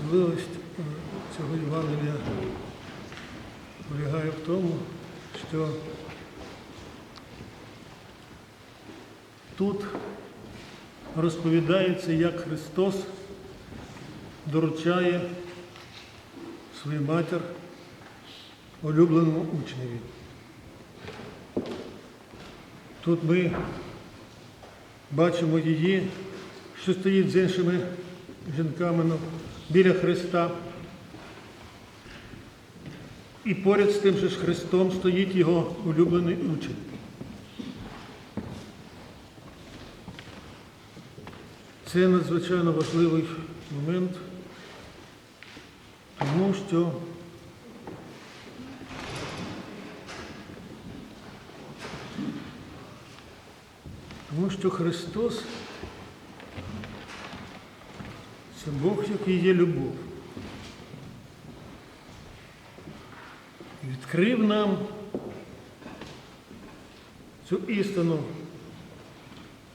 Особливість е, цього Євангелія полягає в тому, що тут розповідається, як Христос доручає свою матір улюбленому учневі. Тут ми бачимо її, що стоїть з іншими жінками біля Христа. І поряд з тим же ж Христом стоїть його улюблений учень. Це надзвичайно важливий момент, тому що тому що Христос це Бог, який є любов. Відкрив нам цю істину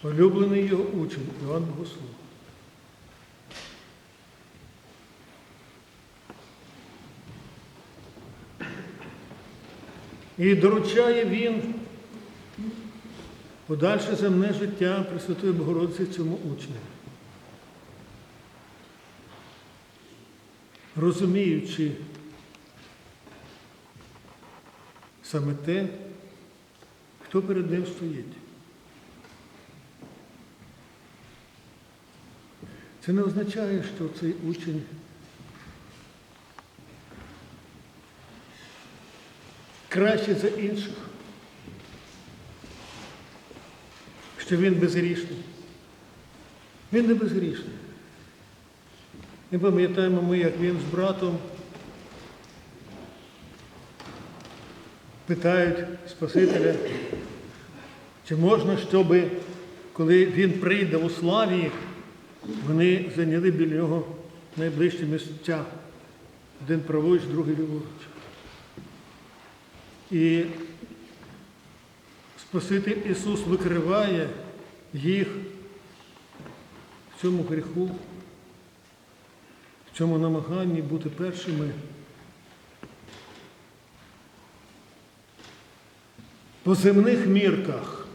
улюблений його учень Іван Богослов. І доручає він подальше земне життя Пресвятої Богородиці цьому учню. Розуміючи саме те, хто перед ним стоїть. Це не означає, що цей учень краще за інших, що він безгрішний. Він не безгрішний. Ми пам'ятаємо ми, як він з братом питають Спасителя, чи можна, щоб, коли він прийде у славі, вони зайняли біля нього найближчі місця. Один праворуч, другий ліворуч. І Спаситель Ісус викриває їх в цьому гріху, в цьому намаганні бути першими. По земних мірках.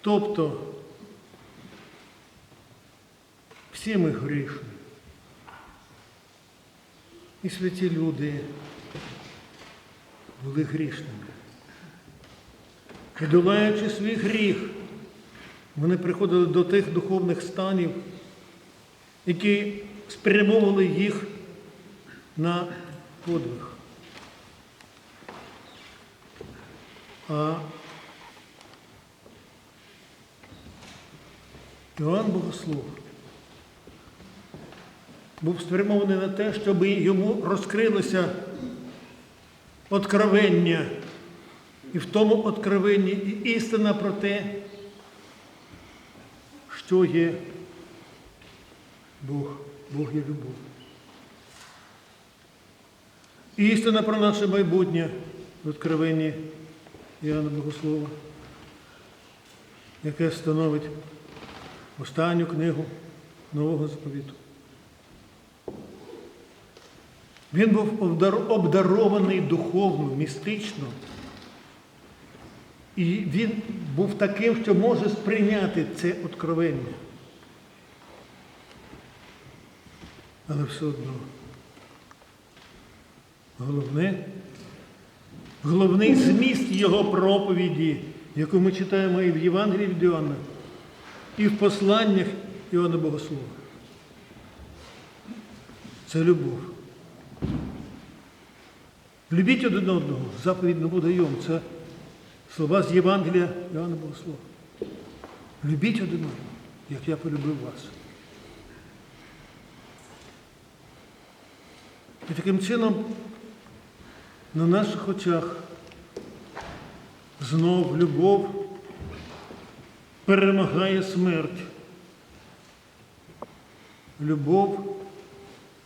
Тобто всі ми грішні. І святі люди були грішними. І свій гріх, вони приходили до тих духовних станів, які спрямовували їх на подвиг. А Іоанн Богослов був спрямований на те, щоб йому розкрилося откровення. І в тому откровенні і істина про те, що є Бог, Бог є любов. Істина про наше майбутнє в откровенні Іоанна Богослова, яке становить останню книгу Нового заповіту. Він був обдарований духовно, містично. І він був таким, що може сприйняти це откровення. Але все одно. Головне, головний зміст його проповіді, яку ми читаємо і в Євангелії від Іоанна, і в посланнях Іоанна Богослова. Це любов. Любіть один одного, заповідь не буде йому. Це слова з Євангелія Іоанна Богослова. Любіть один одного, як я полюбив вас. І таким чином на наших очах знов любов перемагає смерть. Любов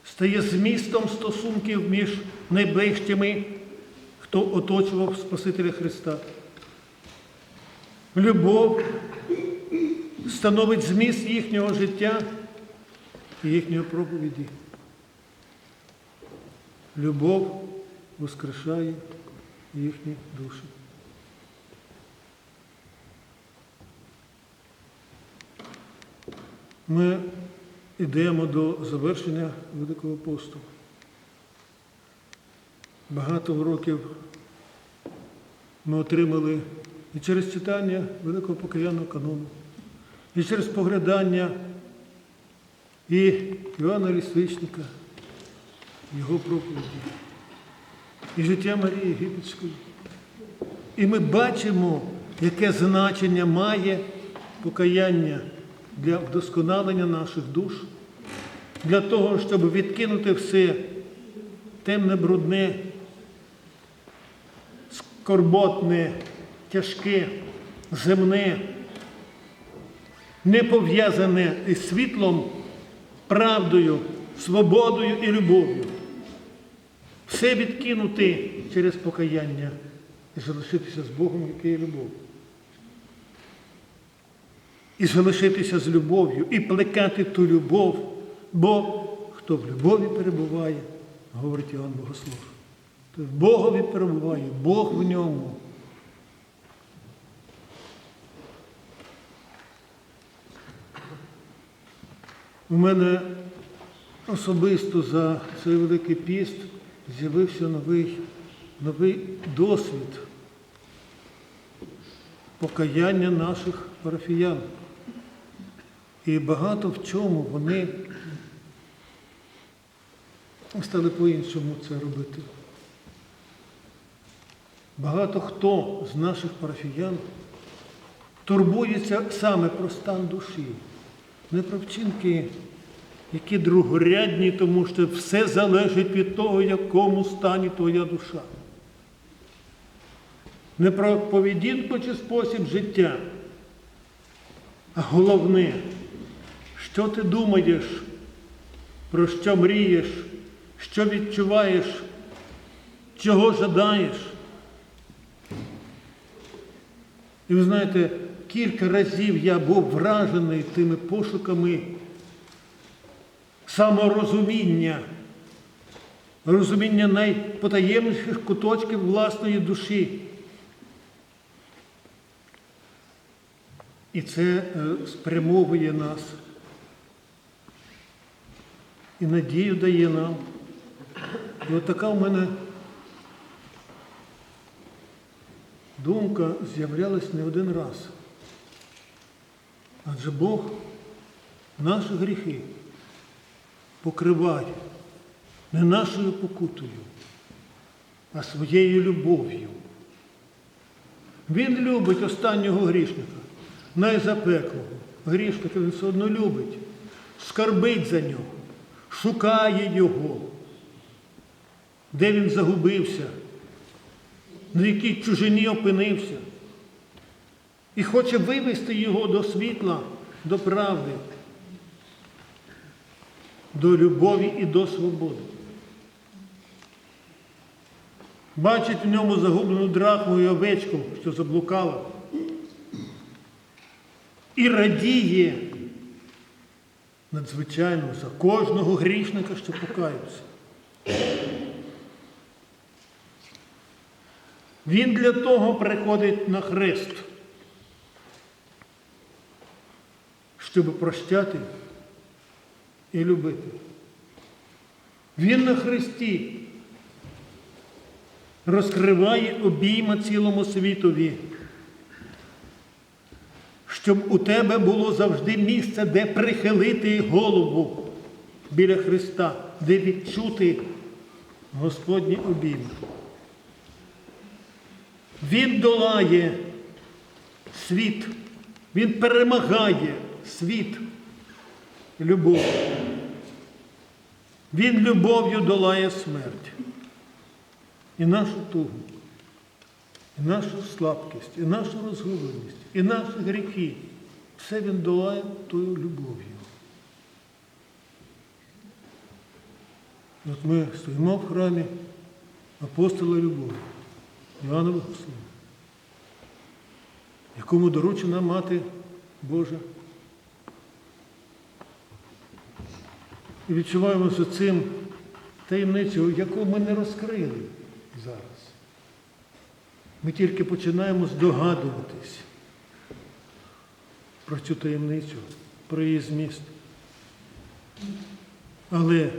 стає змістом стосунків між найближчими, хто оточував Спасителя Христа. Любов становить зміст їхнього життя і їхньої проповіді. Любов воскрешає їхні душі. Ми йдемо до завершення Великого посту. Багато років ми отримали і через читання Великого покаянного канону, і через поглядання і Івана Лісничника, його проповіді, і життя Марії Єгипетської. І ми бачимо, яке значення має покаяння для вдосконалення наших душ, для того, щоб відкинути все темне, брудне, скорботне, тяжке, земне, не пов'язане із світлом, правдою, свободою і любов'ю. Все відкинути через покаяння і залишитися з Богом, який є любов. І залишитися з любов'ю, і плекати ту любов, бо хто в любові перебуває, говорить Іоанн Богослов. То в Богові перебуває, Бог в ньому. У мене особисто за цей великий піст з'явився новий, новий досвід покаяння наших парафіян. І багато в чому вони стали по-іншому це робити. Багато хто з наших парафіян турбується саме про стан душі, не про вчинки, які другорядні, тому що все залежить від того, в якому стані твоя душа. Не про поведінку чи спосіб життя, а головне, що ти думаєш, про що мрієш, що відчуваєш, чого жадаєш. І ви знаєте, кілька разів я був вражений тими пошуками саморозуміння, розуміння найпотаємніших куточків власної душі. І це е, спрямовує нас і надію дає нам. І от така в мене думка з'являлась не один раз. Адже Бог наші гріхи покриває не нашою покутою, а своєю любов'ю. Він любить останнього грішника, найзапеклого. Грішника він все одно любить, скарбить за нього, шукає його, де він загубився, на якій чужині опинився. І хоче вивести його до світла, до правди, до любові і до свободи. Бачить в ньому загублену драхму і овечку, що заблукала. І радіє надзвичайно за кожного грішника, що покаявся. Він для того приходить на хрест, щоб прощати і любити. Він на хресті розкриває обійма цілому світові, щоб у тебе було завжди місце, де прихилити голову біля Христа, де відчути Господні обійми. Він долає світ, він перемагає світ любов. Він любов'ю долає смерть. І нашу тугу, і нашу слабкість, і нашу розгубленість, і наші гріхи. Все він долає тою любов'ю. От ми стоїмо в храмі апостола любові, Івана Богослова, якому доручена мати Божа. І відчуваємо з цим таємницю, яку ми не розкрили зараз. Ми тільки починаємо здогадуватись про цю таємницю, про її зміст. Але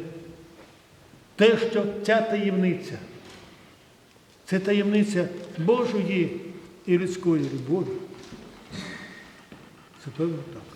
те, що ця таємниця, це таємниця Божої і людської любові, це певно так.